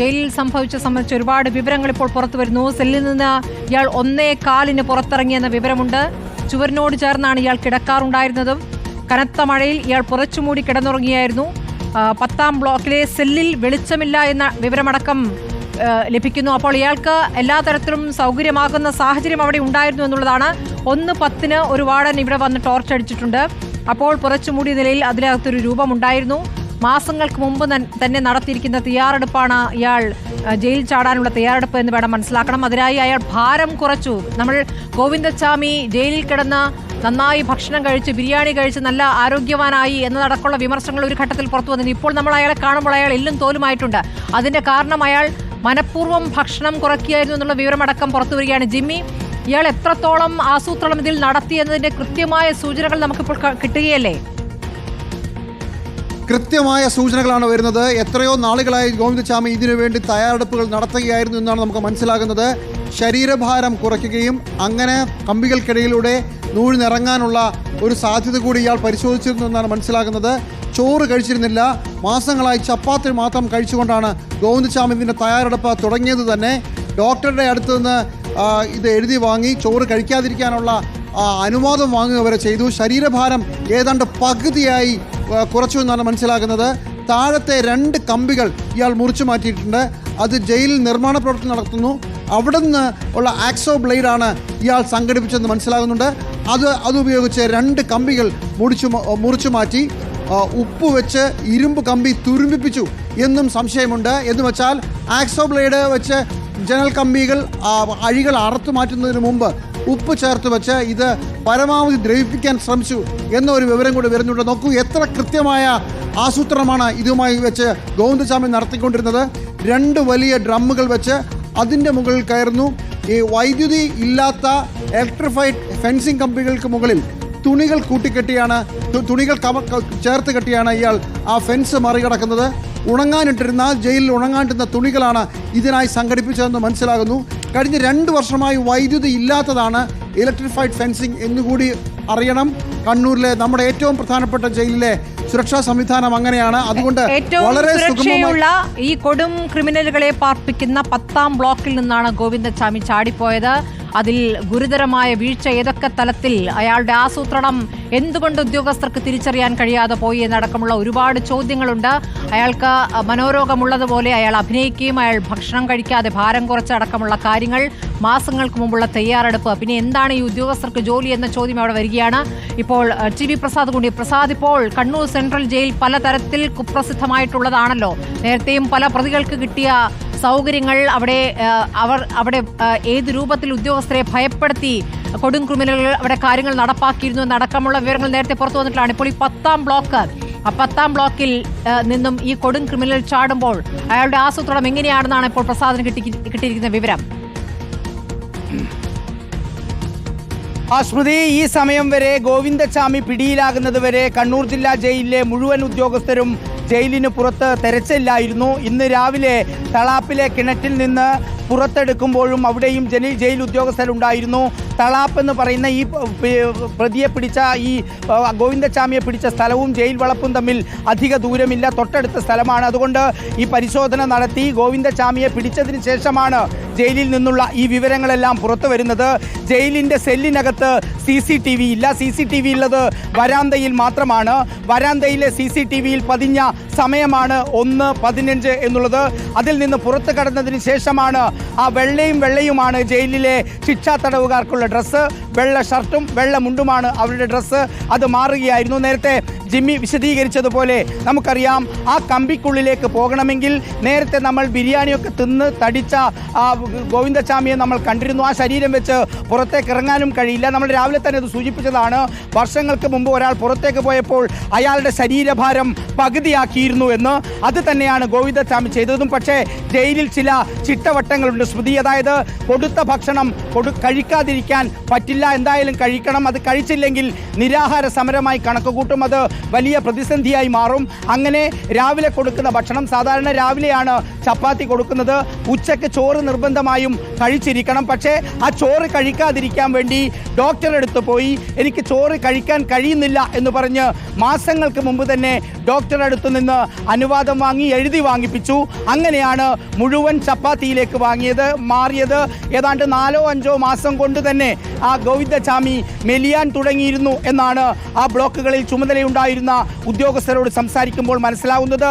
ജയിലിൽ സംഭവിച്ച സംബന്ധിച്ച് ഒരുപാട് വിവരങ്ങൾ ഇപ്പോൾ പുറത്തു വരുന്നു. സെല്ലിൽ നിന്ന് ഇയാൾ ഒന്നേ കാലിന് പുറത്തിറങ്ങിയെന്ന വിവരമുണ്ട്. ചുവരിനോട് ചേർന്നാണ് ഇയാൾ കിടക്കാറുണ്ടായിരുന്നതും. കനത്ത മഴയിൽ ഇയാൾ പുറച്ചുമൂടി കിടന്നുറങ്ങിയായിരുന്നു. പത്താം ബ്ലോക്കിലെ സെല്ലിൽ വെളിച്ചമില്ല എന്ന വിവരമടക്കം ലഭിക്കുന്നു. അപ്പോൾ ഇയാൾക്ക് എല്ലാ തരത്തിലും സൗകര്യമാകുന്ന സാഹചര്യം അവിടെ ഉണ്ടായിരുന്നു എന്നുള്ളതാണ്. ഒന്ന് പത്തിന് ഒരു വാടൻ ഇവിടെ വന്ന് ടോർച്ച് അടിച്ചിട്ടുണ്ട്. അപ്പോൾ പുറച്ചുമൂടിയ നിലയിൽ അതിനകത്തൊരു രൂപമുണ്ടായിരുന്നു. മാസങ്ങൾക്ക് മുമ്പ് തന്നെ നടത്തിയിരിക്കുന്ന തയ്യാറെടുപ്പാണ് ഇയാൾ ജയിൽ ചാടാനുള്ള തയ്യാറെടുപ്പ് എന്ന് വേണം മനസ്സിലാക്കണം. അതിനായി അയാൾ ഭാരം കുറച്ചു. നമ്മൾ ഗോവിന്ദച്ചാമി ജയിലിൽ കിടന്ന് നന്നായി ഭക്ഷണം കഴിച്ച് ബിരിയാണി കഴിച്ച് നല്ല ആരോഗ്യവാനായി എന്നതടക്കമുള്ള വിമർശനങ്ങൾ ഒരു ഘട്ടത്തിൽ പുറത്തു വന്നിരുന്നു. ഇപ്പോൾ നമ്മൾ അയാളെ കാണുമ്പോൾ അയാൾ എല്ലും തോലുമായിട്ടുണ്ട്. അതിന്റെ കാരണം അയാൾ മനഃപൂർവം ഭക്ഷണം കുറയ്ക്കുകയായിരുന്നു എന്നുള്ള വിവരമടക്കം പുറത്തു വരികയാണ് ജിമ്മി. ഇയാൾ എത്രത്തോളം ആസൂത്രണം ഇതിൽ നടത്തി എന്നതിന്റെ കൃത്യമായ സൂചനകൾ നമുക്കിപ്പോൾ കിട്ടുകയല്ലേ? കൃത്യമായ സൂചനകളാണ് വരുന്നത്. എത്രയോ നാളുകളായി ഗോവിന്ദസ്വാമി ഇതിനു വേണ്ടി തയ്യാറെടുപ്പുകൾ നടത്തുകയായിരുന്നു എന്നാണ് നമുക്ക് മനസ്സിലാകുന്നത്. ശരീരഭാരം കുറയ്ക്കുകയും അങ്ങനെ കമ്പികൾക്കിടയിലൂടെ നൂഴിനിറങ്ങാനുള്ള ഒരു സാധ്യത കൂടി ഇയാൾ പരിശോധിച്ചിരുന്നു എന്നാണ് മനസ്സിലാകുന്നത്. ചോറ് കഴിച്ചിരുന്നില്ല. മാസങ്ങളായി ചപ്പാത്തി മാത്രം കഴിച്ചുകൊണ്ടാണ് ഗോവിന്ദസ്വാമി ഇതിന്റെ തയ്യാറെടുപ്പ് തുടങ്ങിയത് തന്നെ. ഡോക്ടറുടെ അടുത്ത് നിന്ന് ഇത് എഴുതി വാങ്ങി ചോറ് കഴിക്കാതിരിക്കാനുള്ള അനുവാദം വാങ്ങുക വരെ ചെയ്തു. ശരീരഭാരം ഏതാണ്ട് പകുതിയായി കുറച്ചു എന്നാണ് മനസ്സിലാക്കുന്നത് താഴത്തെ രണ്ട് കമ്പികൾ ഇയാൾ മുറിച്ചു മാറ്റിയിട്ടുണ്ട്. അത് ജയിലിൽ നിർമ്മാണ പ്രവർത്തനം നടത്തുന്നു. അവിടെ നിന്ന് ഉള്ള ആക്സോ ബ്ലേഡാണ് ഇയാൾ സംഘടിപ്പിച്ചെന്ന് മനസ്സിലാകുന്നുണ്ട്. അത് അതുപയോഗിച്ച് രണ്ട് കമ്പികൾ മുടിച്ചു മുറിച്ചു മാറ്റി ഉപ്പ് വെച്ച് ഇരുമ്പ് കമ്പി തുരുമ്പിപ്പിച്ചു എന്നും സംശയമുണ്ട്. എന്ന് വെച്ചാൽ ആക്സോ ബ്ലേഡ് വെച്ച് ജനൽ കമ്പികൾ അഴികൾ അറുത്തു മാറ്റുന്നതിന് മുമ്പ് ഉപ്പ് ചേർത്ത് വെച്ച് ഇത് പരമാവധി ദ്രവിപ്പിക്കാൻ ശ്രമിച്ചു എന്നൊരു വിവരം കൂടി വരുന്നുണ്ട്. നോക്കൂ എത്ര കൃത്യമായ ആസൂത്രണമാണ് ഇതുമായി വെച്ച് ഗോവിന്ദസ്വാമി നടത്തിക്കൊണ്ടിരുന്നത്. രണ്ട് വലിയ ഡ്രമ്മുകൾ വെച്ച് അതിന്റെ മുകളിൽ കയറുന്നു. ഈ വൈദ്യുതി ഇല്ലാത്ത ഇലക്ട്രിഫൈഡ് ഫെൻസിങ് കമ്പികൾക്ക് മുകളിൽ തുണികൾ കൂട്ടിക്കെട്ടിയാണ് തുണികൾ കവ ചേർത്ത് കെട്ടിയാണ് ഇയാൾ ആ ഫെൻസ് മറികടക്കുന്നത്. ഉണങ്ങാനിട്ടിരുന്ന ജയിലിൽ ഉണങ്ങാണ്ടിരുന്ന തുണികളാണ് ഇതിനായി സംഘടിപ്പിച്ചതെന്ന് മനസ്സിലാകുന്നു. കഴിഞ്ഞ രണ്ട് വർഷമായി വൈദ്യുതി ഇല്ലാത്തതാണ് ഇലക്ട്രിഫൈഡ് ഫെൻസിങ് എന്നുകൂടി അറിയണം. കണ്ണൂരിലെ നമ്മുടെ ഏറ്റവും പ്രധാനപ്പെട്ട ജയിലിലെ സുരക്ഷാ സംവിധാനം അങ്ങനെയാണ്. അതുകൊണ്ട് വളരെ സുരക്ഷയുള്ള ഈ കൊടും ക്രിമിനലുകളെ പാർപ്പിക്കുന്ന പത്താം ബ്ലോക്കിൽ നിന്നാണ് ഗോവിന്ദസ്വാമി ചാടിപ്പോയത്. അതിൽ ഗുരുതരമായ വീഴ്ച ഏതൊക്കെ തലത്തിൽ അയാളുടെ ആസൂത്രണം എന്തുകൊണ്ട് ഉദ്യോഗസ്ഥർക്ക് തിരിച്ചറിയാൻ കഴിയാതെ പോയി എന്നടക്കമുള്ള ഒരുപാട് ചോദ്യങ്ങളുണ്ട്. അയാൾക്ക് മനോരോഗമുള്ളതുപോലെ അയാൾ അഭിനയിക്കുകയും അയാൾ ഭക്ഷണം കഴിക്കാതെ ഭാരം കുറച്ചടക്കമുള്ള കാര്യങ്ങൾ മാസങ്ങൾക്ക് മുമ്പുള്ള തയ്യാറെടുപ്പ്. പിന്നെ എന്താണ് ഈ ഉദ്യോഗസ്ഥർക്ക് ജോലി എന്ന ചോദ്യം അവിടെ വരികയാണ്. ഇപ്പോൾ ടി വി പ്രസാദ് കൂടി പ്രസാദ് ഇപ്പോൾ കണ്ണൂർ സെൻട്രൽ ജയിൽ പലതരത്തിൽ കുപ്രസിദ്ധമായിട്ടുള്ളതാണല്ലോ. നേരത്തെയും പല പ്രതികൾക്ക് കിട്ടിയ സൗകര്യങ്ങൾ അവിടെ അവർ അവിടെ ഏത് രൂപത്തിൽ ഉദ്യോഗസ്ഥരെ ഭയപ്പെടുത്തി കൊടും ക്രിമിനലുകൾ അവിടെ കാര്യങ്ങൾ നടപ്പാക്കിയിരുന്നു എന്നടക്കമുള്ള വിവരങ്ങൾ നേരത്തെ പുറത്തു വന്നിട്ടുള്ളതാണ്. ഇപ്പോൾ ഈ പത്താം ബ്ലോക്ക് ആ പത്താം ബ്ലോക്കിൽ നിന്നും ഈ കൊടും ക്രിമിനൽ ചാടുമ്പോൾ അയാളുടെ ആസൂത്രണം എങ്ങനെയാണെന്നാണ് ഇപ്പോൾ പ്രസാദിന് കിട്ടി കിട്ടിയിരിക്കുന്ന വിവരം. സ്മൃതി ഈ സമയം വരെ ഗോവിന്ദസ്വാമി പിടിയിലാകുന്നത് വരെ കണ്ണൂർ ജില്ലാ ജയിലിലെ മുഴുവൻ ഉദ്യോഗസ്ഥരും ജയിലിന് പുറത്ത് തെരച്ചില്ലായിരുന്നു ഇന്ന് രാവിലെ തളാപ്പിലെ കിണറ്റിൽ നിന്ന് പുറത്തെടുക്കുമ്പോഴും അവിടെയും ജനി ജയിൽ ഉദ്യോഗസ്ഥരുണ്ടായിരുന്നു. തളാപ്പ് എന്ന് പറയുന്ന ഈ പ്രതിയെ പിടിച്ച ഈ ഗോവിന്ദസ്വാമിയെ പിടിച്ച സ്ഥലവും ജയിൽ വളപ്പും തമ്മിൽ അധിക ദൂരമില്ല. തൊട്ടടുത്ത സ്ഥലമാണ്. അതുകൊണ്ട് ഈ പരിശോധന നടത്തി ഗോവിന്ദച്ചാമിയെ പിടിച്ചതിന് ശേഷമാണ് ജയിലിൽ നിന്നുള്ള ഈ വിവരങ്ങളെല്ലാം പുറത്തു വരുന്നത്. ജയിലിന്റെ സെല്ലിനകത്ത് സി സി ടി വി ഇല്ല. സി സി ടി വി ഉള്ളത് വരാന്തയിൽ മാത്രമാണ്. വരാന്തയിലെ സി സി ടി വിയിൽ പതിഞ്ഞ സമയമാണ് ഒന്ന് പതിനഞ്ച് എന്നുള്ളത്. അതിൽ നിന്ന് പുറത്തു കടന്നതിന് ശേഷമാണ് ആ വെള്ളയും വെള്ളയുമാണ് ജയിലിലെ ശിക്ഷാ തടവുകാർക്കുള്ള ഡ്രസ്സ്. വെള്ള ഷർട്ടും വെള്ള മുണ്ടുമാണ് അവരുടെ ഡ്രസ്സ്. അത് മാറുകയായിരുന്നു. നേരത്തെ ജിമ്മി വിശദീകരിച്ചതുപോലെ നമുക്കറിയാം ആ കമ്പിക്കുള്ളിലേക്ക് പോകണമെങ്കിൽ നേരത്തെ നമ്മൾ ബിരിയാണിയൊക്കെ തിന്ന് തടിച്ച ആ ഗോവിന്ദസ്വാമിയെ നമ്മൾ കണ്ടിരുന്നു. ആ ശരീരം വെച്ച് പുറത്തേക്ക് ഇറങ്ങാനും കഴിയില്ല. നമ്മൾ രാവിലെ തന്നെ അത് സൂചിപ്പിച്ചതാണ്. വർഷങ്ങൾക്ക് മുമ്പ് ഒരാൾ പുറത്തേക്ക് പോയപ്പോൾ അയാളുടെ ശരീരഭാരം പകുതിയാക്കിയിരുന്നു എന്ന്. അത് തന്നെയാണ് ഗോവിന്ദസ്വാമി ചെയ്തതും. പക്ഷേ ജയിലിൽ ചില ചിട്ടവട്ടങ്ങളുണ്ട് സ്മൃതി. അതായത് കൊടുത്ത ഭക്ഷണം കൊടു കഴിക്കാതിരിക്കാൻ പറ്റില്ല. എന്തായാലും കഴിക്കണം. അത് കഴിച്ചില്ലെങ്കിൽ നിരാഹാര സമരമായി കണക്കുകൂട്ടും. അത് വലിയ പ്രതിസന്ധിയായി മാറും. അങ്ങനെ രാവിലെ കൊടുക്കുന്ന ഭക്ഷണം സാധാരണ രാവിലെയാണ് ചപ്പാത്തി കൊടുക്കുന്നത്. ഉച്ചയ്ക്ക് ചോറ് നിർബന്ധമായും കഴിച്ചിരിക്കണം. പക്ഷേ ആ ചോറ് കഴിക്കാതിരിക്കാൻ വേണ്ടി ഡോക്ടറെ അടുത്ത് പോയി എനിക്ക് ചോറ് കഴിക്കാൻ കഴിയുന്നില്ല എന്ന് പറഞ്ഞ് മാസങ്ങൾക്ക് മുമ്പ് തന്നെ ഡോക്ടറെ അടുത്ത് നിന്ന് അനുവാദം വാങ്ങി എഴുതി വാങ്ങിപ്പിച്ചു. അങ്ങനെയാണ് മുഴുവൻ ചപ്പാത്തിയിലേക്ക് വാങ്ങിയത് മാറിയത്. ഏതാണ്ട് നാലോ അഞ്ചോ മാസം കൊണ്ട് തന്നെ ആ ഗോവിന്ദചാമി മെലിയാൻ തുടങ്ങിയിരുന്നു എന്നാണ് ആ ബ്ലോക്കുകളിൽ ചുമതലയുണ്ടായിരുന്ന ഉദ്യോഗസ്ഥരോട് സംസാരിക്കുമ്പോൾ മനസ്സിലാവുന്നത്.